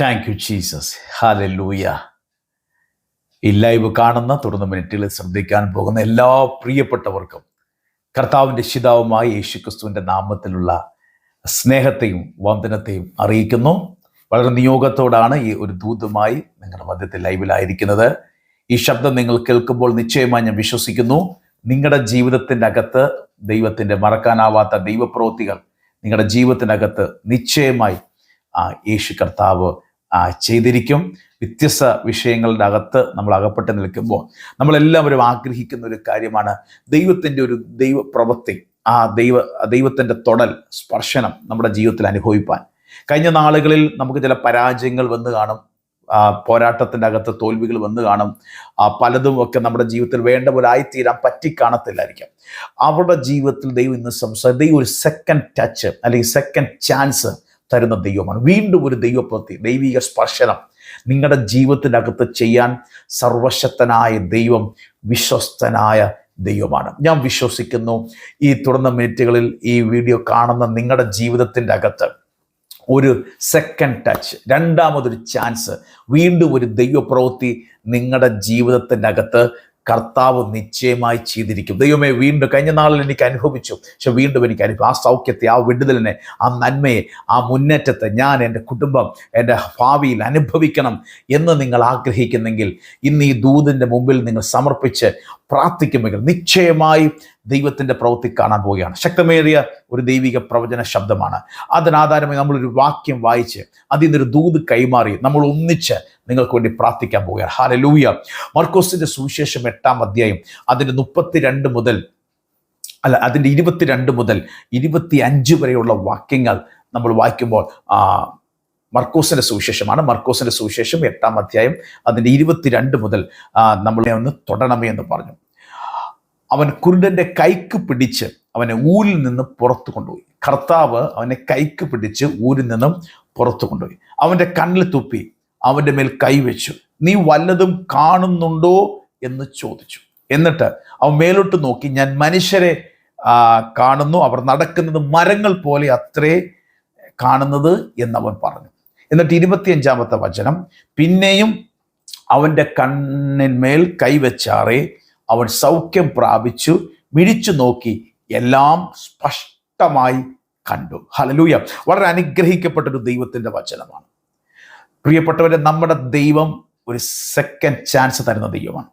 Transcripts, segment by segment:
Thank you Jesus ഹാലൂയ ഈ live കാണുന്ന തുടർന്ന് മിനിറ്റിൽ ശ്രദ്ധിക്കാൻ പോകുന്ന എല്ലാ പ്രിയപ്പെട്ടവർക്കും കർത്താവിന്റെ ശിതാവുമായി യേശു ക്രിസ്തുവിന്റെ നാമത്തിലുള്ള സ്നേഹത്തെയും വന്ദനത്തെയും അറിയിക്കുന്നു. വളരെ നിയോഗത്തോടാണ് ഈ ഒരു ദൂതുമായി നിങ്ങളുടെ മധ്യത്തിൽ ലൈവിലായിരിക്കുന്നത്. ഈ ശബ്ദം നിങ്ങൾ കേൾക്കുമ്പോൾ നിശ്ചയമായി ഞാൻ വിശ്വസിക്കുന്നു. നിങ്ങളുടെ ജീവിതത്തിന്റെ അകത്ത് ദൈവത്തിന്റെ മറക്കാനാവാത്ത ദൈവപ്രവൃത്തികൾ നിങ്ങളുടെ ജീവിതത്തിനകത്ത് നിശ്ചയമായി യേശു കർത്താവ് ചെയ്തിരിക്കും. വ്യത്യസ്ത വിഷയങ്ങളുടെ അകത്ത് നമ്മൾ അകപ്പെട്ട് നിൽക്കുമ്പോൾ നമ്മളെല്ലാവരും ആഗ്രഹിക്കുന്ന ഒരു കാര്യമാണ് ദൈവത്തിന്റെ ഒരു ദൈവ പ്രവൃത്തി ആ ദൈവ ദൈവത്തിന്റെ തൊടൽ സ്പർശനം നമ്മുടെ ജീവിതത്തിൽ അനുഭവിപ്പാൻ. കഴിഞ്ഞ നാളുകളിൽ നമുക്ക് ചില പരാജയങ്ങൾ വന്ന് കാണും. പോരാട്ടത്തിന്റെ അകത്ത് തോൽവികൾ വന്നു കാണും. പലതും ഒക്കെ നമ്മുടെ ജീവിതത്തിൽ വേണ്ട പോലെ ആയിത്തീരാൻ പറ്റിക്കാണത്തില്ലായിരിക്കാം. അവരുടെ ജീവിതത്തിൽ ദൈവം ഇന്ന് സംസാരിക്കും. ദൈവം ഒരു സെക്കൻഡ് ടച്ച് അല്ലെങ്കിൽ സെക്കൻഡ് ചാൻസ് തരുന്ന ദൈവമാണ്. വീണ്ടും ഒരു ദൈവപ്രവൃത്തി ദൈവിക സ്പർശനം. നിങ്ങളുടെ ജീവിതത്തിനകത്ത് ചെയ്യാൻ സർവശക്തനായ ദൈവം വിശ്വസ്തനായ ദൈവമാണ്. ഞാൻ വിശ്വസിക്കുന്നു ഈ തുടർന്ന മിനിറ്റുകളിൽ ഈ വീഡിയോ കാണുന്ന നിങ്ങളുടെ ജീവിതത്തിന്റെ അകത്ത് ഒരു സെക്കൻഡ് ടച്ച് രണ്ടാമതൊരു ചാൻസ് വീണ്ടും ഒരു ദൈവപ്രവൃത്തി നിങ്ങളുടെ ജീവിതത്തിന്റെ അകത്ത് കർത്താവ് നിശ്ചയമായി ചെയ്തിരിക്കും. ദൈവമേ വീണ്ടും കഴിഞ്ഞ നാളിൽ എനിക്ക് അനുഭവിച്ചു. പക്ഷെ വീണ്ടും എനിക്ക് അനുഭവം. ആ സൗഖ്യത്തെ ആ വിടുതലിനെ ആ നന്മയെ ആ മുന്നേറ്റത്തെ ഞാൻ എന്റെ കുടുംബം എന്റെ ഭാവിയിൽ അനുഭവിക്കണം എന്ന് നിങ്ങൾ ആഗ്രഹിക്കുന്നെങ്കിൽ ഇന്ന് ഈ ദൂതിന്റെ മുമ്പിൽ നിങ്ങൾ സമർപ്പിച്ച് പ്രാർത്ഥിക്കുമെങ്കിൽ നിശ്ചയമായി ദൈവത്തിന്റെ പ്രവൃത്തി കാണാൻ പോവുകയാണ്. ശക്തമേറിയ ഒരു ദൈവിക പ്രവചന ശബ്ദമാണ്. അതിനാധാരമായി നമ്മളൊരു വാക്യം വായിച്ച് അതിൽ നിന്നൊരു ദൂത് കൈമാറി നമ്മൾ ഒന്നിച്ച് നിങ്ങൾക്ക് വേണ്ടി പ്രാർത്ഥിക്കാൻ പോവുകയാണ്. ഹാലലൂയ മർക്കോസിന്റെ സുവിശേഷം എട്ടാം അധ്യായം അതിന്റെ മുപ്പത്തിരണ്ട് മുതൽ അല്ല അതിന്റെ ഇരുപത്തിരണ്ട് മുതൽ ഇരുപത്തി അഞ്ച് വരെയുള്ള വാക്യങ്ങൾ നമ്മൾ വായിക്കുമ്പോൾ മർക്കോസിന്റെ സുവിശേഷമാണ്. മർക്കോസിന്റെ സുവിശേഷം എട്ടാം അധ്യായം അതിന്റെ ഇരുപത്തിരണ്ട് മുതൽ നമ്മളെ ഒന്ന് തുടരണമേ എന്ന് പറഞ്ഞു. അവൻ കുരുടന്റെ കൈക്ക് പിടിച്ച് അവനെ ഊരിൽ നിന്ന് പുറത്തു കൊണ്ടുപോയി. കർത്താവ് അവനെ കൈക്ക് പിടിച്ച് ഊരിൽ നിന്നും പുറത്തു കൊണ്ടുപോയി. അവന്റെ കണ്ണിൽ തുപ്പി അവന്റെ മേൽ കൈവച്ചു നീ വല്ലതും കാണുന്നുണ്ടോ? എന്ന് ചോദിച്ചു. എന്നിട്ട് അവൻ മേലോട്ട് നോക്കി ഞാൻ മനുഷ്യരെ കാണുന്നു. അവർ നടക്കുന്നത് മരങ്ങൾ പോലെ അത്രേ കാണുന്നത് എന്നവൻ പറഞ്ഞു. എന്നിട്ട് ഇരുപത്തിയഞ്ചാമത്തെ വചനം പിന്നെയും അവന്റെ കണ്ണിന്മേൽ കൈവച്ചാറേ അവൻ സൗഖ്യം പ്രാപിച്ചു മിഴിച്ചു നോക്കി എല്ലാം സ്പഷ്ടമായി കണ്ടു. ഹലലൂയ വളരെ അനുഗ്രഹിക്കപ്പെട്ട ഒരു ദൈവത്തിന്റെ വചനമാണ്. പ്രിയപ്പെട്ടവരെ നമ്മുടെ ദൈവം ഒരു സെക്കൻഡ് ചാൻസ് തരുന്ന ദൈവമാണ്.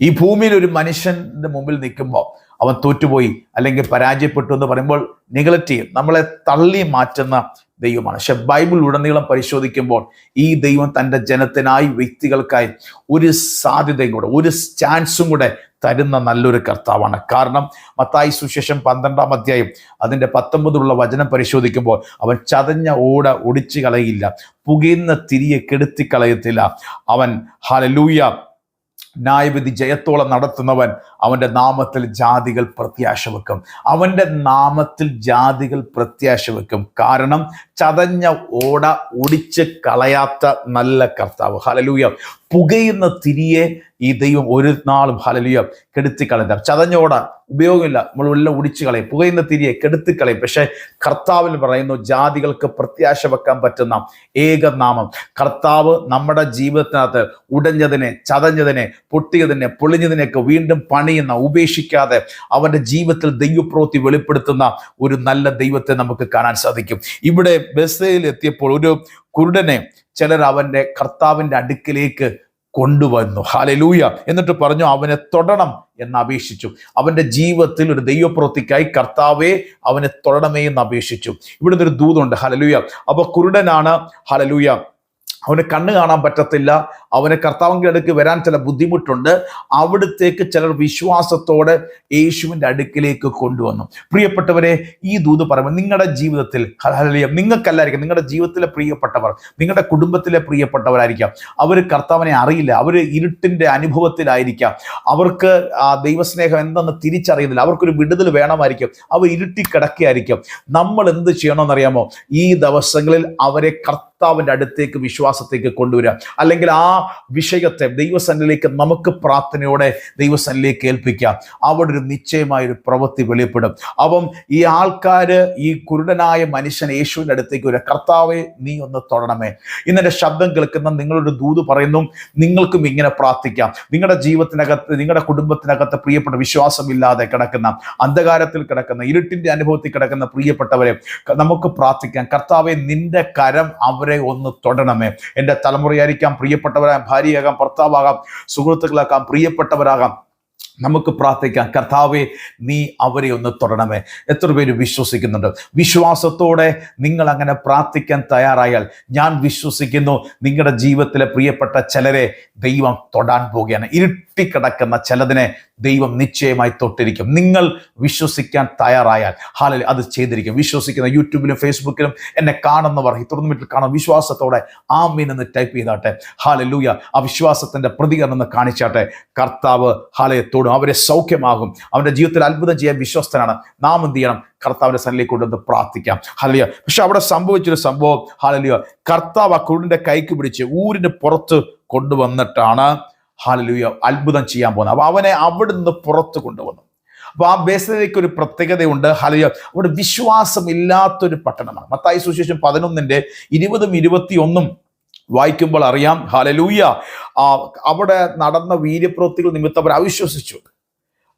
ഈ ഭൂമിയിൽ ഒരു മനുഷ്യന്റെ മുമ്പിൽ നിൽക്കുമ്പോൾ അവൻ തോറ്റുപോയി അല്ലെങ്കിൽ പരാജയപ്പെട്ടു എന്ന് പറയുമ്പോൾ നിഗലറ്റ് ചെയ്യും. നമ്മളെ തള്ളി മാറ്റുന്ന ദൈവമാണ്. പക്ഷെ ബൈബിൾ ഉടനീളം പരിശോധിക്കുമ്പോൾ ഈ ദൈവം തന്റെ ജനത്തിനായി വ്യക്തികൾക്കായി ഒരു സാധ്യതയും കൂടെ ഒരു ചാൻസും കൂടെ തരുന്ന നല്ലൊരു കർത്താവാണ്. കാരണം മത്തായി സുശേഷം പന്ത്രണ്ടാം അധ്യായം അതിന്റെ പത്തൊമ്പതുള്ള വചനം പരിശോധിക്കുമ്പോൾ അവൻ ചതഞ്ഞ ഓട ഒടിച്ചു കളയില്ല പുകയുന്ന തിരിയെ കെടുത്തി കളയത്തില്ല അവൻ ഹലലൂയ ന്യായവിധി ജയത്തോളം നടത്തുന്നവൻ അവന്റെ നാമത്തിൽ ജാതികൾ പ്രത്യാശ വെക്കും. അവന്റെ നാമത്തിൽ ജാതികൾ പ്രത്യാശ വെക്കും. കാരണം ചതഞ്ഞ ഓട ഒടിച്ച് കളയാത്ത നല്ല കർത്താവ്. ഹലലൂയ പുകയുന്ന തിരിയെ ഈ ദൈവം ഒരു നാളും ഹലലിയ കെടുത്തിക്കളയുന്ന ചതഞ്ഞോട ഉപയോഗമില്ല. നമ്മൾ എല്ലാം ഒടിച്ചു കളയും. പുകയുന്ന തിരിയെ കെടുത്തിക്കളയും. പക്ഷേ കർത്താവിൽ പറയുന്നു ജാതികൾക്ക് പ്രത്യാശ വെക്കാൻ പറ്റുന്ന ഏകനാമം. കർത്താവ് നമ്മുടെ ജീവിതത്തിനകത്ത് ഉടഞ്ഞതിനെ ചതഞ്ഞതിനെ പൊട്ടിയതിനെ പൊളിഞ്ഞതിനെയൊക്കെ വീണ്ടും പണിയുന്ന ഉപേക്ഷിക്കാതെ അവന്റെ ജീവിതത്തിൽ ദൈവപ്രവൃത്തി വെളിപ്പെടുത്തുന്ന ഒരു നല്ല ദൈവത്തെ നമുക്ക് കാണാൻ സാധിക്കും. ഇവിടെ ബസ്സയിൽ എത്തിയപ്പോൾ ഒരു കുരുടനെ ചിലർ അവന്റെ കർത്താവിന്റെ അടുക്കിലേക്ക് കൊണ്ടുവന്നു. ഹാലലൂയ എന്നിട്ട് പറഞ്ഞു അവനെ തൊടണം എന്ന് അപേക്ഷിച്ചു. അവന്റെ ജീവിതത്തിൽ ഒരു ദൈവപ്രവൃത്തിക്കായി കർത്താവെ അവനെ തൊടണമേ എന്ന് അപേക്ഷിച്ചു. ഇവിടുന്ന് ഒരു ദൂതുണ്ട്. ഹലലൂയ അപ്പൊ കുരുടനാണ്. ഹലലൂയ അവന് കണ്ണ് കാണാൻ പറ്റത്തില്ല. അവന് കർത്താവിന്റെ അടുക്ക് വരാൻ ചില ബുദ്ധിമുട്ടുണ്ട്. അവിടത്തേക്ക് ചിലർ വിശ്വാസത്തോടെ യേശുവിന്റെ അടുക്കിലേക്ക് കൊണ്ടുവന്നു. പ്രിയപ്പെട്ടവരെ ഈ ദൂത് പറയുമ്പോൾ നിങ്ങളുടെ ജീവിതത്തിൽ നിങ്ങൾക്കല്ലായിരിക്കും. നിങ്ങളുടെ ജീവിതത്തിലെ പ്രിയപ്പെട്ടവർ നിങ്ങളുടെ കുടുംബത്തിലെ പ്രിയപ്പെട്ടവരായിരിക്കാം. അവർ കർത്താവിനെ അറിയില്ല. അവർ ഇരുട്ടിന്റെ അനുഭവത്തിലായിരിക്കാം. അവർക്ക് ആ ദൈവസ്നേഹം എന്തെന്ന് തിരിച്ചറിയുന്നില്ല. അവർക്കൊരു വിടുതൽ വേണമായിരിക്കും. അവർ ഇരുട്ടി കിടക്കുകയായിരിക്കും നമ്മൾ എന്ത് ചെയ്യണമെന്നറിയാമോ? ഈ ദിവസങ്ങളിൽ അവരെ കർത്താവ് കർത്താവിന്റെ അടുത്തേക്ക് വിശ്വാസത്തേക്ക് കൊണ്ടുവരിക. അല്ലെങ്കിൽ ആ വിഷയത്തെ ദൈവസന്നിലേക്ക് നമുക്ക് പ്രാർത്ഥനയോടെ ദൈവസന്നിലേക്ക് ഏൽപ്പിക്കാം. അവിടെ ഒരു നിശ്ചയമായ ഒരു പ്രവൃത്തി വെളിപ്പെടും. അപ്പം ഈ ആൾക്കാർ ഈ കുരുടനായ മനുഷ്യൻ യേശുവിന്റെ അടുത്തേക്ക് വരിക. കർത്താവെ നീ ഒന്ന് തൊടണമേ. ഇന്നെ ശബ്ദം കേൾക്കുന്ന നിങ്ങളൊരു ദൂത് പറയുന്നു നിങ്ങൾക്കും ഇങ്ങനെ പ്രാർത്ഥിക്കാം. നിങ്ങളുടെ ജീവിതത്തിനകത്ത് നിങ്ങളുടെ കുടുംബത്തിനകത്ത് പ്രിയപ്പെട്ട വിശ്വാസമില്ലാതെ കിടക്കുന്ന അന്ധകാരത്തിൽ കിടക്കുന്ന ഇരുട്ടിന്റെ അനുഭവത്തിൽ കിടക്കുന്ന പ്രിയപ്പെട്ടവരെ നമുക്ക് പ്രാർത്ഥിക്കാം. കർത്താവെ നിന്റെ കരം അവരെ ഒന്ന് തൊടണമേ. എന്റെ തലമുറയായിരിക്കാം പ്രിയപ്പെട്ടവരാകാം ഭാര്യയാകാം ഭർത്താവാകാം സുഹൃത്തുക്കളാകാം പ്രിയപ്പെട്ടവരാകാം. നമുക്ക് പ്രാർത്ഥിക്കാം കർത്താവെ നീ അവരെ ഒന്ന് തൊടണമേ. എത്ര പേര് വിശ്വസിക്കുന്നുണ്ട്? വിശ്വാസത്തോടെ നിങ്ങൾ അങ്ങനെ പ്രാർത്ഥിക്കാൻ തയ്യാറായാൽ ഞാൻ വിശ്വസിക്കുന്നു നിങ്ങളുടെ ജീവിതത്തിലെ പ്രിയപ്പെട്ട ചിലരെ ദൈവം തൊടാൻ പോവുകയാണ്. ഇരുട്ടിക്കിടക്കുന്ന ചിലതിനെ ദൈവം നിശ്ചയമായി തൊട്ടിരിക്കും. നിങ്ങൾ വിശ്വസിക്കാൻ തയ്യാറായാൽ ഹാലിൽ അത് ചെയ്തിരിക്കും. വിശ്വസിക്കുന്ന യൂട്യൂബിലും ഫേസ്ബുക്കിലും എന്നെ കാണുന്നവർ തുറന്നു വീട്ടിൽ കാണാൻ വിശ്വാസത്തോടെ ആമീൻ എന്ന് ടൈപ്പ് ചെയ്താട്ടെ. ഹാലലൂയ ആ വിശ്വാസത്തിന്റെ പ്രതികരണം എന്ന് കാണിച്ചാട്ടെ. കർത്താവ് ഹാലയെ തൊടും. അവരെ സൗഖ്യമാകും. അവന്റെ ജീവിതത്തിൽ അത്ഭുതം ചെയ്യാൻ വിശ്വസ്തനാണ്. നാം എന്ത് ചെയ്യണം? കർത്താവിന്റെ സന്നിലേക്ക് കൊണ്ടുവന്ന് പ്രാർത്ഥിക്കാം. ഹലിയ പക്ഷെ അവിടെ സംഭവിച്ചൊരു സംഭവം ഹാലലിയ. കർത്താവ് ആ കുഴിന്റെ കൈക്ക് പിടിച്ച് ഊരിന് പുറത്ത് കൊണ്ടുവന്നിട്ടാണ് ഹാലലുയ അത്ഭുതം ചെയ്യാൻ പോകുന്നത് അപ്പൊ അവനെ അവിടെ നിന്ന് പുറത്ത് കൊണ്ടുവന്നു. അപ്പോൾ ആ ബേസിലേക്ക് ഒരു പ്രത്യേകതയുണ്ട്. ഹലയ അവിടെ വിശ്വാസമില്ലാത്തൊരു പട്ടണമാണ്. മത്തായി സുശേഷം പതിനൊന്നിന്റെ ഇരുപതും ഇരുപത്തിയൊന്നും വായിക്കുമ്പോൾ അറിയാം ഹാലലൂയ അവിടെ നടന്ന വീര്യപ്രവൃത്തികൾ നിമിത്തം അവർ അവിശ്വസിച്ചു.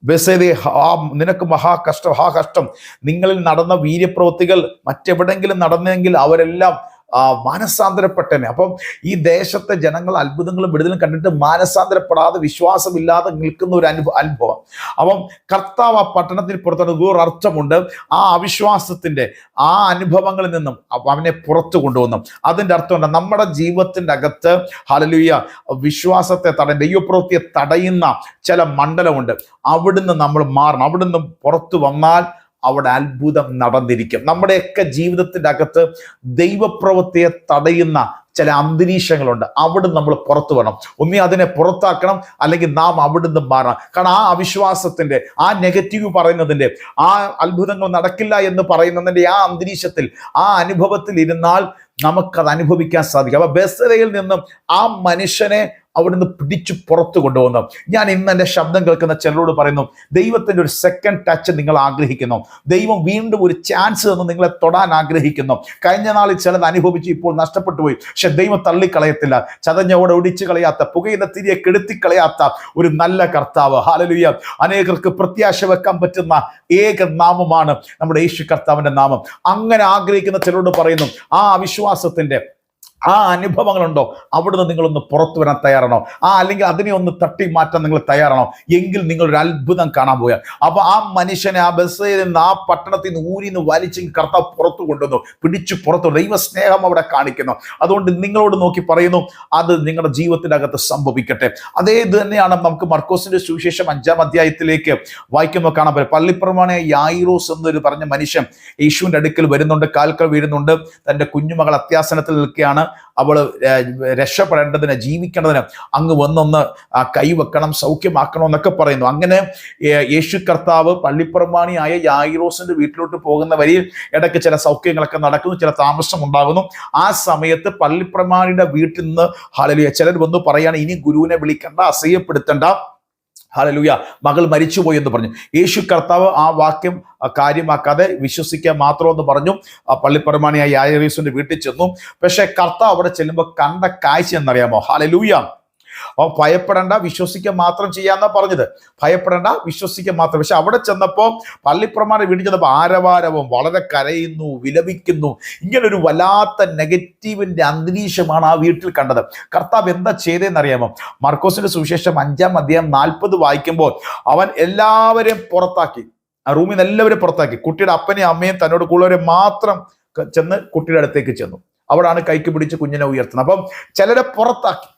ബസേദേ ആ നിനക്ക് മഹാകഷ്ടം കഷ്ടം നിങ്ങളിൽ നടന്ന വീര്യപ്രവൃത്തികൾ മറ്റെവിടെങ്കിലും നടന്നെങ്കിൽ അവരെല്ലാം മാനസാന്തരപ്പെട്ടനെ. അപ്പം ഈ ദേശത്തെ ജനങ്ങൾ അത്ഭുതങ്ങളും വിടുതലും കണ്ടിട്ട് മാനസാന്തരപ്പെടാതെ വിശ്വാസമില്ലാതെ നിൽക്കുന്ന ഒരു അനുഭവ അനുഭവം. അപ്പം കർത്താവ് ആ പട്ടണത്തിൽ പുറത്താണ് ദൂരർത്ഥമുണ്ട് ആ അവിശ്വാസത്തിന്റെ ആ അനുഭവങ്ങളിൽ നിന്നും അവനെ പുറത്തു കൊണ്ടുവന്നു. അതിന്റെ അർത്ഥമുണ്ട് നമ്മുടെ ജീവിതത്തിന്റെ അകത്ത് ഹലലുയ വിശ്വാസത്തെ തടയും ദൈവപ്രവൃത്തിയെ തടയുന്ന ചില മണ്ഡലമുണ്ട്. അവിടുന്ന് നമ്മൾ മാറണം. അവിടുന്ന് പുറത്തു വന്നാൽ അവിടെ അത്ഭുതം നടന്നിരിക്കും. നമ്മുടെയൊക്കെ ജീവിതത്തിന്റെ അകത്ത് ദൈവപ്രവൃത്തിയെ തടയുന്ന ചില അന്തരീക്ഷങ്ങളുണ്ട്. അവിടെ നമ്മൾ പുറത്തു വരണം. ഒന്നി അതിനെ പുറത്താക്കണം അല്ലെങ്കിൽ നാം അവിടുന്ന് മാറണം. കാരണം ആ അവിശ്വാസത്തിന്റെ ആ നെഗറ്റീവ് പറയുന്നതിന്റെ ആ അത്ഭുതങ്ങൾ നടക്കില്ല എന്ന് പറയുന്നതിന്റെ ആ അന്തരീക്ഷത്തിൽ ആ അനുഭവത്തിൽ ഇരുന്നാൽ നമുക്കത് അനുഭവിക്കാൻ സാധിക്കും. അപ്പൊ ബസ്സരയിൽ നിന്നും ആ മനുഷ്യനെ അവിടുന്ന് പിടിച്ചു പുറത്തു കൊണ്ടുവന്നു ഞാൻ ഇന്ന് എന്റെ ശബ്ദം കേൾക്കുന്ന ചിലരോട് പറയുന്നു ദൈവത്തിന്റെ ഒരു സെക്കൻഡ് ടച്ച് നിങ്ങൾ ആഗ്രഹിക്കുന്നു. ദൈവം വീണ്ടും ഒരു ചാൻസ് തന്ന് നിങ്ങളെ തൊടാൻ ആഗ്രഹിക്കുന്നു. കഴിഞ്ഞ നാളിൽ ചിലത് അനുഭവിച്ച് ഇപ്പോൾ നഷ്ടപ്പെട്ടു പോയി. പക്ഷെ ദൈവം തള്ളിക്കളയത്തില്ല. ചതഞ്ഞോടെ ഒടിച്ചു കളയാത്ത പുകയിലെ തിരിയെ കെടുത്തിക്കളയാത്ത ഒരു നല്ല കർത്താവ്. ഹാലലുയ അനേകർക്ക് പ്രത്യാശ വെക്കാൻ പറ്റുന്ന ഏക നാമമാണ് നമ്മുടെ യേശു കർത്താവിന്റെ നാമം. അങ്ങനെ ആഗ്രഹിക്കുന്ന ചിലരോട് പറയുന്നു ആ അവിശ്വാസത്തിന്റെ ആ അനുഭവങ്ങളുണ്ടോ? അവിടുന്ന് നിങ്ങളൊന്ന് പുറത്തു വരാൻ തയ്യാറാണോ? ആ അല്ലെങ്കിൽ അതിനെ ഒന്ന് തട്ടി മാറ്റാൻ നിങ്ങൾ തയ്യാറാണോ? എങ്കിൽ നിങ്ങൾ ഒരു അത്ഭുതം കാണാൻ പോയാൽ അപ്പൊ ആ മനുഷ്യനെ ആ ബസ്സിൽ നിന്ന് ആ പട്ടണത്തിൽ നിന്ന് ഊരി നിന്ന് വലിച്ച് കർത്താവ് പുറത്തു കൊണ്ടുവന്നു. പിടിച്ചു പുറത്തു ദൈവ സ്നേഹം അവിടെ കാണിക്കുന്നു. അതുകൊണ്ട് നിങ്ങളോട് നോക്കി പറയുന്നു അത് നിങ്ങളുടെ ജീവിതത്തിനകത്ത് സംഭവിക്കട്ടെ. അതേ ഇത് തന്നെയാണ് നമുക്ക് മർക്കോസിന്റെ സുവിശേഷം അഞ്ചാം അധ്യായത്തിലേക്ക് വായിക്കുമ്പോൾ കാണാൻ പറ്റും. പള്ളിപ്രമാണെ യായിറോസ് എന്നൊരു പറഞ്ഞ മനുഷ്യൻ യേശുവിന്റെ അടുക്കൽ വരുന്നുണ്ട് കാൽക്കൾ വീഴുന്നുണ്ട്. തന്റെ കുഞ്ഞുമകൾ അത്യാസനത്തിൽ നിൽക്കുകയാണ്. അവൾ രക്ഷപ്പെടേണ്ടതിന് ജീവിക്കേണ്ടതിന് അങ്ങ് വന്നൊന്ന് കൈവെക്കണം സൗഖ്യമാക്കണം എന്നൊക്കെ പറയുന്നു. അങ്ങനെ യേശു കർത്താവ് പള്ളിപ്രമാണിയായ യായിറോസിന്റെ വീട്ടിലോട്ട് പോകുന്ന വരിയിൽ ഇടയ്ക്ക് ചില സൗഖ്യങ്ങളൊക്കെ നടക്കുന്നു ചില താമസം ഉണ്ടാകുന്നു. ആ സമയത്ത് പള്ളിപ്രമാണിയുടെ വീട്ടിൽ നിന്ന് ഹാലലിയ ചിലർ വന്ന് പറയാണ് ഇനി ഗുരുവിനെ വിളിക്കണ്ട അസഹ്യപ്പെടുത്തണ്ട. ഹലലുയ. മകൾ മരിച്ചുപോയി എന്ന് പറഞ്ഞു. യേശു കർത്താവ് ആ വാക്യം ആ, കാര്യമാക്കാതെ വിശ്വസിക്കുക മാത്രമെന്ന് പറഞ്ഞു. ആ പള്ളിപ്പരമാണിയായ യായറീസിന്റെ വീട്ടിൽ ചെന്നു. പക്ഷേ കർത്താവ് അവിടെ ചെല്ലുമ്പോൾ കണ്ട കാഴ്ച എന്നറിയാമോ? ഹലലൂയ. അപ്പൊ ഭയപ്പെടേണ്ട വിശ്വസിക്കുക മാത്രം ചെയ്യാന്നാ പറഞ്ഞത്. ഭയപ്പെടേണ്ട വിശ്വസിക്കുക മാത്രം. പക്ഷെ അവിടെ ചെന്നപ്പോൾ പള്ളിപ്രമാണി വീട്ടിൽ ചെന്നപ്പോൾ ആരവാരവും വളരെ കരയുന്നു വിലപിക്കുന്നു. ഇങ്ങനെ ഒരു വല്ലാത്ത നെഗറ്റീവിന്റെ അന്തരീക്ഷമാണ് ആ വീട്ടിൽ കണ്ടത്. കർത്താവ് എന്താ ചെയ്തതെന്നറിയാമോ മർക്കോസിന്റെ സുവിശേഷം അഞ്ചാം അധ്യായം നാൽപ്പത് വായിക്കുമ്പോൾ അവൻ എല്ലാവരെയും പുറത്താക്കി. ആ റൂമിൽ നിന്ന് എല്ലാവരും പുറത്താക്കി. കുട്ടിയുടെ അപ്പനെയും അമ്മയും തന്നോട് കൂടെവരെ മാത്രം ചെന്ന് കുട്ടിയുടെ അടുത്തേക്ക് ചെന്നു. അവിടാണ് കൈക്ക് പിടിച്ച് കുഞ്ഞിനെ ഉയർത്തുന്നത്. അപ്പം ചിലരെ പുറത്താക്കി.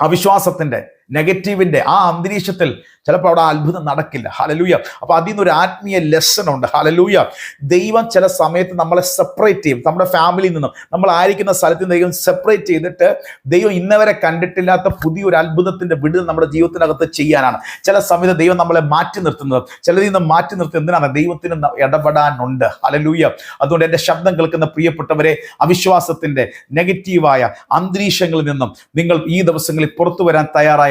അവിശ്വാസത്തിന്റെ നെഗറ്റീവിന്റെ ആ അന്തരീക്ഷത്തിൽ ചിലപ്പോൾ അവിടെ അത്ഭുതം നടക്കില്ല. ഹലലൂയ അപ്പൊ അതിൽ നിന്നൊരു ആത്മീയ ലെസൺ ഉണ്ട്. ഹലലൂയ ദൈവം ചില സമയത്ത് നമ്മളെ സെപ്പറേറ്റ് ചെയ്യും. നമ്മുടെ ഫാമിലിയിൽ നിന്നും. നമ്മൾ ആയിരിക്കുന്ന സ്ഥലത്ത് ദൈവം സെപ്പറേറ്റ് ചെയ്തിട്ട് ദൈവം ഇന്നവരെ കണ്ടിട്ടില്ലാത്ത പുതിയൊരു അത്ഭുതത്തിന്റെ വിടുതൽ നമ്മുടെ ജീവിതത്തിനകത്ത് ചെയ്യാനാണ്. ചില സമയത്ത് ദൈവം നമ്മളെ മാറ്റി നിർത്തുന്നത്. ചിലതിൽ നിന്ന് മാറ്റി നിർത്തുന്നത് എന്തിനാണ്? ദൈവത്തിന് ഇടപെടാനുണ്ട്. ഹലലൂയ അതുകൊണ്ട് എന്റെ ശബ്ദം കേൾക്കുന്ന പ്രിയപ്പെട്ടവരെ അവിശ്വാസത്തിന്റെ നെഗറ്റീവായ അന്തരീക്ഷങ്ങളിൽ നിന്നും നിങ്ങൾ ഈ ദിവസങ്ങളിൽ പുറത്തു വരാൻ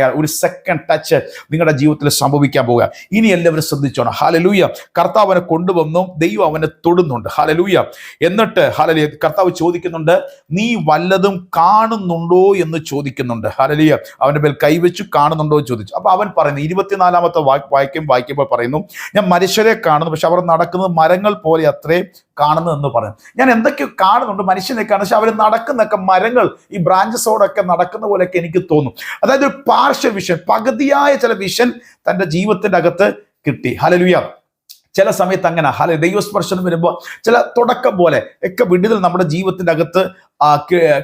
തയ്യാറായാൽ ഒരു സെക്കൻഡ് ടച്ച് നിങ്ങളുടെ ജീവിതത്തിൽ സംഭവിക്കാൻ പോവുക ഇനി എല്ലാവരും ശ്രദ്ധിച്ചോണം. ഹാലലൂയ കർത്താവ് അവനെ കൊണ്ടുവന്നു. ദൈവം അവനെ തൊടുന്നുണ്ട്. ഹാലലൂയ എന്നിട്ട് ഹാലലിയ കർത്താവ് ചോദിക്കുന്നുണ്ട് നീ വല്ലതും കാണുന്നുണ്ടോ? എന്ന് ചോദിക്കുന്നുണ്ട്. ഹാലലിയ അവന്റെ മേൽ കൈവച്ചു കാണുന്നുണ്ടോ എന്ന് ചോദിച്ചു. അപ്പൊ അവൻ പറയുന്നു ഇരുപത്തിനാലാമത്തെ വായിക്കും വായിക്കുമ്പോൾ പറയുന്നു ഞാൻ മനുഷ്യരെ കാണുന്നു പക്ഷെ അവർ നടക്കുന്നത് മരങ്ങൾ പോലെ അത്രേ കാണുന്നു എന്ന് പറയുന്നു. ഞാൻ എന്തൊക്കെ കാണുന്നുണ്ട് മനുഷ്യനെ കാണുന്നു പക്ഷെ അവർ നടക്കുന്നൊക്കെ മരങ്ങൾ ഈ ബ്രാഞ്ചസോടൊക്കെ നടക്കുന്ന പോലെയൊക്കെ എനിക്ക് തോന്നും. അതായത് ഒരു പാർശ്വ വിഷൻ പകുതിയായ ചില വിഷൻ തന്റെ ജീവിതത്തിന്റെ അകത്ത് കിട്ടി. ഹലലുയ ചില സമയത്ത് അങ്ങനെ ഹല ദൈവസ്പർശനം വരുമ്പോൾ ചില തുടക്കം പോലെ ഒക്കെ വിടുതൽ നമ്മുടെ ജീവിതത്തിന്റെ അകത്ത്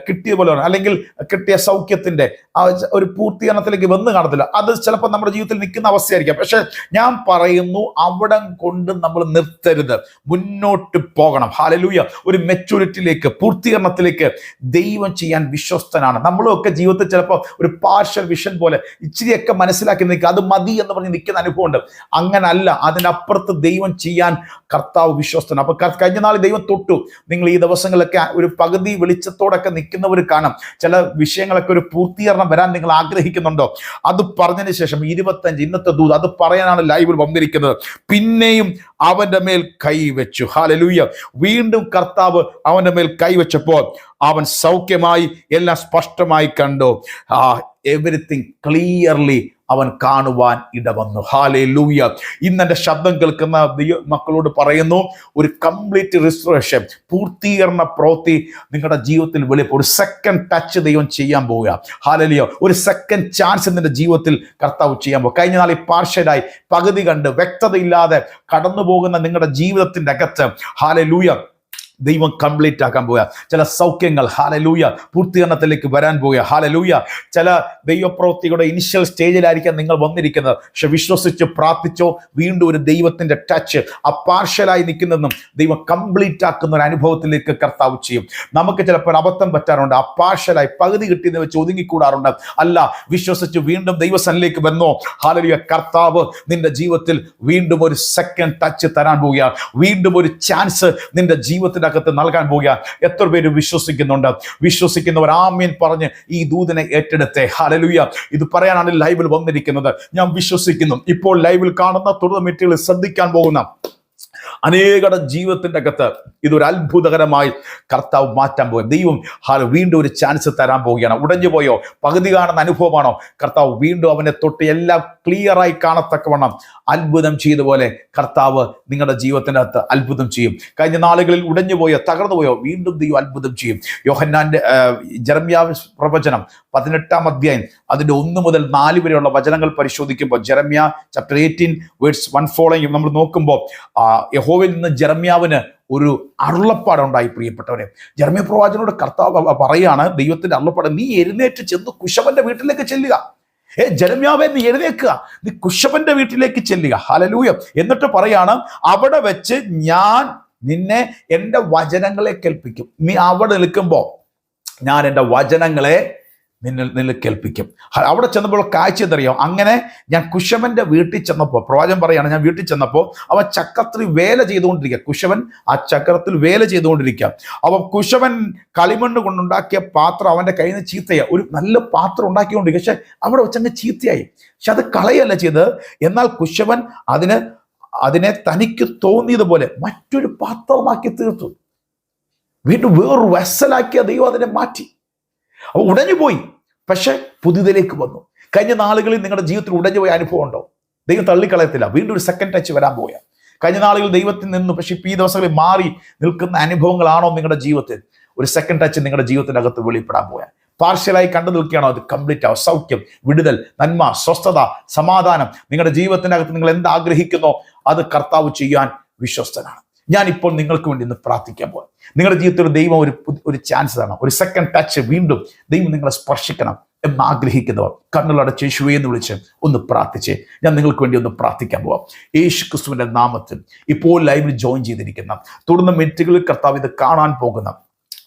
കിട്ടിയ പോലെ അല്ലെങ്കിൽ കിട്ടിയ സൗഖ്യത്തിന്റെ ഒരു പൂർത്തീകരണത്തിലേക്ക് വന്ന് കാണത്തില്ല. അത് ചിലപ്പോൾ നമ്മുടെ ജീവിതത്തിൽ നിൽക്കുന്ന അവസ്ഥയായിരിക്കാം. പക്ഷെ ഞാൻ പറയുന്നു അവിടം കൊണ്ട് നമ്മൾ നിർത്തരുത്. മുന്നോട്ട് പോകണം. ഹാലലൂയ ഒരു മെച്ചൂരിറ്റിയിലേക്ക് പൂർത്തീകരണത്തിലേക്ക് ദൈവം ചെയ്യാൻ വിശ്വസ്തനാണ്. നമ്മളൊക്കെ ജീവിതത്തിൽ ചിലപ്പോൾ ഒരു പാർഷ്യൽ വിഷൻ പോലെ ഇച്ചിരിയൊക്കെ മനസ്സിലാക്കി നിൽക്കുക. അത് മതി എന്ന് പറഞ്ഞ് നിൽക്കുന്ന അനുഭവമുണ്ട്. അങ്ങനല്ല. അതിനപ്പുറത്ത് ദൈവം ചെയ്യാൻ കർത്താവ് വിശ്വസ്തനാണ്. അപ്പൊ കഴിഞ്ഞ നാൾ ദൈവം തൊട്ടു. നിങ്ങൾ ഈ ദിവസങ്ങളിലൊക്കെ ഒരു പകുതി വെളിച്ചത്തോടൊക്കെ നിൽക്കുന്നവർ കാണും. ചില വിഷയങ്ങളൊക്കെ ഒരു പൂർത്തീകരണം വരാൻ നിങ്ങൾ ആഗ്രഹിക്കുന്നുണ്ടോ? അത് പറഞ്ഞതിന് ശേഷം ഇരുപത്തഞ്ച് ഇന്നത്തെ ദൂത് അത് പറയാനാണ് ലൈവിൽ വന്നിരിക്കുന്നത്. പിന്നെയും അവന്റെ മേൽ കൈവച്ചു ഹാലലൂയ വീണ്ടും കർത്താവ് അവന്റെ മേൽ കൈവച്ചപ്പോൾ അവൻ സൗഖ്യമായി എല്ലാം സ്പഷ്ടമായി കണ്ടു. ആ എവറിത്തിങ് ക്ലിയർലി അവൻ കാണുവാൻ ഇടവന്നു. ഹാലേ ലൂയ ഇന്ന് എന്റെ ശബ്ദം കേൾക്കുന്ന മക്കളോട് പറയുന്നു ഒരു കംപ്ലീറ്റ് റിസർവേഷൻ പൂർത്തീകരണ പ്രവൃത്തി നിങ്ങളുടെ ജീവിതത്തിൽ വെളിപ്പോൾ ഒരു സെക്കൻഡ് ടച്ച് ദൈവം ചെയ്യാൻ പോവുക. ഹാലലിയോ ഒരു സെക്കൻഡ് ചാൻസ് നിന്റെ ജീവിതത്തിൽ കർത്താവ് ചെയ്യാൻ പോകും കഴിഞ്ഞ നാളെ പാർഷ്യരായി പകുതി കണ്ട് വ്യക്തതയില്ലാതെ കടന്നു പോകുന്ന നിങ്ങളുടെ ജീവിതത്തിന്റെ അകത്ത്. ഹാലലൂയ ദൈവം കംപ്ലീറ്റ് ആക്കാൻ പോവുക. ചില സൗഖ്യങ്ങൾ ഹാലലൂയ പൂർത്തീകരണത്തിലേക്ക് വരാൻ പോവുക. ഹാലലൂയ ചില ദൈവപ്രവൃത്തിയുടെ ഇനിഷ്യൽ സ്റ്റേജിലായിരിക്കാം നിങ്ങൾ വന്നിരിക്കുന്നത്. പക്ഷെ വിശ്വസിച്ച് പ്രാർത്ഥിച്ചോ വീണ്ടും ഒരു ദൈവത്തിന്റെ ടച്ച് ആ പാർഷ്യലായി നിൽക്കുന്നതെന്നും ദൈവം കംപ്ലീറ്റ് ആക്കുന്ന ഒരു അനുഭവത്തിലേക്ക് കർത്താവ് ചെയ്യും. നമുക്ക് ചിലപ്പോൾ അബദ്ധം പറ്റാറുണ്ട് ആ പാർഷ്യലായി പകുതി കിട്ടിയെന്ന് വെച്ച് ഒതുങ്ങിക്കൂടാറുണ്ട്. അല്ല വിശ്വസിച്ച് വീണ്ടും ദൈവസനിലേക്ക് വന്നോ ഹാലലിയ കർത്താവ് നിന്റെ ജീവിതത്തിൽ വീണ്ടും ഒരു സെക്കൻഡ് ടച്ച് തരാൻ പോവുകയാണ്. വീണ്ടും ഒരു ചാൻസ് നിന്റെ ജീവിതത്തിനകത്ത് നൽകാൻ പോവുകയാണ് എത്ര പേര് വിശ്വസിക്കുന്നുണ്ട്? വിശ്വസിക്കുന്നവർ ആമീൻ പറഞ്ഞ് ഈ ദൂതനെ ഏറ്റെടുത്തേ. ഹലലുയ ഇത് പറയാനാണ് ലൈവിൽ വന്നിരിക്കുന്നത്. ഞാൻ വിശ്വസിക്കുന്നു. ഇപ്പോൾ ലൈവിൽ കാണുന്ന തുടർ മെറ്റുകൾ ശ്രദ്ധിക്കാൻ പോകുന്ന അനേകരുടെ ജീവിതത്തിന്റെ അകത്ത് ഇതൊരു അത്ഭുതകരമായി കർത്താവ് മാറ്റാൻ പോകും ദൈവം ഹാൽ വീണ്ടും ഒരു ചാൻസ് തരാൻ പോവുകയാണ്. ഉടഞ്ഞു പോയോ? പകുതി കാണുന്ന അനുഭവമാണോ? കർത്താവ് വീണ്ടും അവനെ തൊട്ട് എല്ലാം ക്ലിയറായി കാണത്തക്കവണ്ണം അത്ഭുതം ചെയ്തപോലെ കർത്താവ് നിങ്ങളുടെ ജീവിതത്തിന്റെ അകത്ത് അത്ഭുതം ചെയ്യും. കഴിഞ്ഞ നാളുകളിൽ ഉടഞ്ഞു പോയോ? തകർന്നു പോയോ? വീണ്ടും ദൈവം അത്ഭുതം ചെയ്യും. യോഹന്നാന്റെ ജെറമ്യാ പ്രവചനം പതിനെട്ടാം അധ്യായം അതിന്റെ ഒന്ന് മുതൽ നാല് വരെയുള്ള വചനങ്ങൾ പരിശോധിക്കുമ്പോൾ Jeremiah chapter eighteen words one ഫോളോയും നമ്മൾ നോക്കുമ്പോൾ യഹോവയിൽ നിന്ന് ജർമ്യാവിന് ഒരു അരുളപ്പാടുണ്ടായി പ്രിയപ്പെട്ടവരെ. ജർമ്യ പ്രവാചനോട് കർത്താവ് പറയാണ് ദൈവത്തിന്റെ അരുളപ്പാട് നീ എഴുന്നേറ്റ് ചെന്ന് കുശവന്റെ വീട്ടിലേക്ക് ചെല്ലുക. ഏ ജലമ്യാവെ നീ എഴുന്നേക്കുക നീ കുശവന്റെ വീട്ടിലേക്ക് ചെല്ലുക. ഹലലൂയ എന്നിട്ട് പറയാണ് അവിടെ വെച്ച് ഞാൻ നിന്നെ എന്റെ വചനങ്ങളെ കേൾപ്പിക്കും. നീ അവിടെ നിൽക്കുമ്പോൾ ഞാൻ എന്റെ വചനങ്ങളെ നിന്നിൽ നിന്നിൽ കേൾപ്പിക്കും. അവിടെ ചെന്നപ്പോൾ കാഴ്ച എന്തറിയാം? അങ്ങനെ ഞാൻ കുശവന്റെ വീട്ടിൽ ചെന്നപ്പോൾ പ്രവാചകൻ പറയാണ് ഞാൻ വീട്ടിൽ ചെന്നപ്പോൾ അവൻ ചക്രത്തിൽ വേല ചെയ്തുകൊണ്ടിരിക്കുക കുശവൻ ആ ചക്രത്തിൽ വേല ചെയ്തുകൊണ്ടിരിക്കുക അവൻ കുശവൻ കളിമണ്ണ് കൊണ്ടുണ്ടാക്കിയ പാത്രം അവന്റെ കയ്യിൽ നിന്ന് ചീത്തയായി. ഒരു നല്ല പാത്രം ഉണ്ടാക്കിക്കൊണ്ടിരിക്കുക പക്ഷെ അവിടെ വെച്ചങ്ങ് ചീത്തയായി. പക്ഷെ അത് കളയല്ല ചെയ്ത് എന്നാൽ കുശവൻ അതിന് അതിനെ തനിക്ക് തോന്നിയതുപോലെ മറ്റൊരു പാത്രമാക്കി തീർത്തു. വീണ്ടും വേറൊരു വെസലാക്കിയ ദൈവം അതിനെ മാറ്റി. അപ്പോൾ ഉടഞ്ഞു പോയി. പക്ഷെ പുതിയതിലേക്ക് വന്നു. കഴിഞ്ഞ നാളുകളിൽ നിങ്ങളുടെ ജീവിതത്തിൽ ഉടഞ്ഞു പോയ അനുഭവം ഉണ്ടോ? ദൈവം തള്ളിക്കളയത്തില്ല. വീണ്ടും ഒരു സെക്കൻഡ് ടച്ച് വരാൻ പോയ കഴിഞ്ഞ നാളുകൾ ദൈവത്തിൽ നിന്നു പക്ഷെ ഇപ്പം ഈ ദിവസങ്ങളിൽ മാറി നിൽക്കുന്ന അനുഭവങ്ങളാണോ നിങ്ങളുടെ ജീവിതത്തിൽ? ഒരു സെക്കൻഡ് ടച്ച് നിങ്ങളുടെ ജീവിതത്തിനകത്ത് വെളിപ്പെടാൻ പോയ പാർഷ്യലായി കണ്ടു നിൽക്കുകയാണോ? അത് കംപ്ലീറ്റ് ആവും. സൗഖ്യം വിടുതൽ നന്മ സ്വസ്ഥത സമാധാനം. നിങ്ങളുടെ ജീവിതത്തിനകത്ത് നിങ്ങൾ എന്ത് ആഗ്രഹിക്കുന്നോ അത് കർത്താവ് ചെയ്യാൻ വിശ്വസ്തനാണ്. ഞാൻ ഇപ്പോൾ നിങ്ങൾക്ക് വേണ്ടി ഇന്ന് പ്രാർത്ഥിക്കാൻ പോകാം നിങ്ങളുടെ ജീവിതത്തിൽ ദൈവം ഒരു ഒരു ചാൻസ് തരണം. ഒരു സെക്കൻഡ് ടച്ച് വീണ്ടും ദൈവം നിങ്ങളെ സ്പർശിക്കണം എന്ന് ആഗ്രഹിക്കുന്നവർ കണ്ണുകളുടെ ചേശുവേ എന്ന് വിളിച്ച് ഒന്ന് പ്രാർത്ഥിച്ച് ഞാൻ നിങ്ങൾക്ക് വേണ്ടി ഒന്ന് പ്രാർത്ഥിക്കാൻ പോവാം. യേശു ക്രിസ്തുവിന്റെ നാമത്തിൽ ഇപ്പോൾ ലൈവിൽ ജോയിൻ ചെയ്തിരിക്കുന്ന തുടർന്ന് മിനിറ്റുകളിൽ കർത്താവ് ഇത് കാണാൻ പോകുന്ന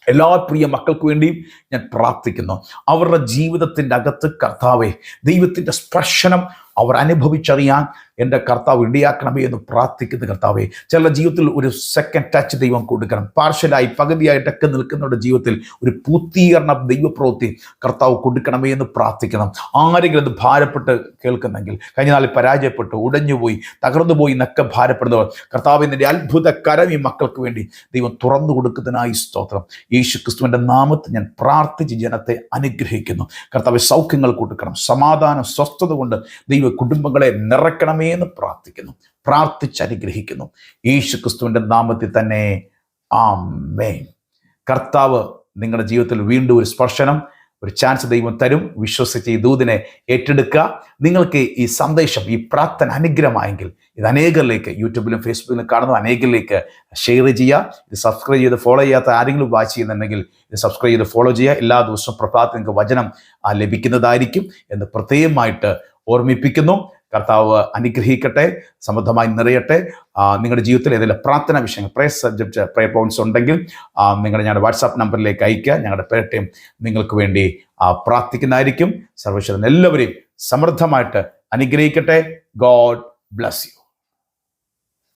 എല്ലാ പ്രിയ മക്കൾക്ക് വേണ്ടിയും ഞാൻ പ്രാർത്ഥിക്കുന്നു. അവരുടെ ജീവിതത്തിന്റെ അകത്ത് കർത്താവെ ദൈവത്തിന്റെ സ്പർശനം അവർ അനുഭവിച്ചറിയാൻ എന്റെ കർത്താവ് ഇടിയാക്കണമേ എന്ന് പ്രാർത്ഥിക്കുന്ന കർത്താവെ ചില ജീവിതത്തിൽ ഒരു സെക്കൻഡ് ടച്ച് ദൈവം കൊടുക്കണം. പാർഷ്യലായി പകുതിയായിട്ടൊക്കെ നിൽക്കുന്നവരുടെ ജീവിതത്തിൽ ഒരു പൂർത്തീകരണ ദൈവപ്രവൃത്തി കർത്താവ് കൊടുക്കണമേ എന്ന് പ്രാർത്ഥിക്കണം. ആരെങ്കിലും അത് ഭാരപ്പെട്ട് കേൾക്കുന്നെങ്കിൽ കഴിഞ്ഞ നാളിൽ പരാജയപ്പെട്ടു ഉടഞ്ഞുപോയി തകർന്നുപോയി എന്നൊക്കെ ഭാരപ്പെടുന്നവർ കർത്താവിന്റെ അത്ഭുത കരം ഈ മക്കൾക്ക് വേണ്ടി ദൈവം തുറന്നു കൊടുക്കുന്നതിനായി സ്തോത്രം. യേശു ക്രിസ്തുവിന്റെ നാമത്തിൽ ഞാൻ പ്രാർത്ഥിച്ച് ജനത്തെ അനുഗ്രഹിക്കുന്നു. കർത്താവ് സൗഖ്യങ്ങൾ കൊടുക്കണം. സമാധാനം സ്വസ്ഥത കൊണ്ട് ദൈവ കുടുംബങ്ങളെ നിറയ്ക്കണമേ എന്ന് പ്രാർത്ഥിക്കുന്നു പ്രാർത്ഥിച്ച് അനുഗ്രഹിക്കുന്നു യേശു ക്രിസ്തുവിന്റെ നാമത്തിൽ തന്നെ ആമേൻ. കർത്താവ് നിങ്ങളുടെ ജീവിതത്തിൽ വീണ്ടും ഒരു സ്പർശനം ഒരു ചാൻസ് ദൈവം തരും. വിശ്വസിച്ച് ഈ ദൂതിനെ ഏറ്റെടുക്കുക. നിങ്ങൾക്ക് ഈ സന്ദേശം ഈ പ്രാർത്ഥന അനുഗ്രഹമായെങ്കിൽ ഇത് അനേകരിലേക്ക് യൂട്യൂബിലും ഫേസ്ബുക്കിലും കാണുന്ന അനേകരിലേക്ക് ഷെയർ ചെയ്യുക. ഇത് സബ്സ്ക്രൈബ് ചെയ്ത് ഫോളോ ചെയ്യാത്ത ആരെങ്കിലും വാച്ച് ചെയ്യുന്നുണ്ടെങ്കിൽ ഇത് സബ്സ്ക്രൈബ് ചെയ്ത് ഫോളോ ചെയ്യുക. എല്ലാ ദിവസവും പ്രഭാതത്തിൽ നിങ്ങൾക്ക് വചനം ലഭിക്കുന്നതായിരിക്കും എന്ന് പ്രത്യേകമായിട്ട് ഓർമ്മിപ്പിക്കുന്നു. കർത്താവ് അനുഗ്രഹിക്കട്ടെ സമൃദ്ധമായി നിറയട്ടെ. നിങ്ങളുടെ ജീവിതത്തിൽ ഏതെങ്കിലും പ്രാർത്ഥന വിഷയങ്ങൾ പ്രേ സബ്ജക്റ്റ് പ്രേ പോയിന്റ്സ് ഉണ്ടെങ്കിൽ നിങ്ങളുടെ ഞങ്ങളുടെ വാട്സാപ്പ് നമ്പറിലേക്ക് അയക്കുക ഞങ്ങളുടെ പേട്ടയും നിങ്ങൾക്ക് വേണ്ടി പ്രാർത്ഥിക്കുന്നതായിരിക്കും. സർവേശ്വരൻ എല്ലാവരെയും സമൃദ്ധമായിട്ട് അനുഗ്രഹിക്കട്ടെ. God bless you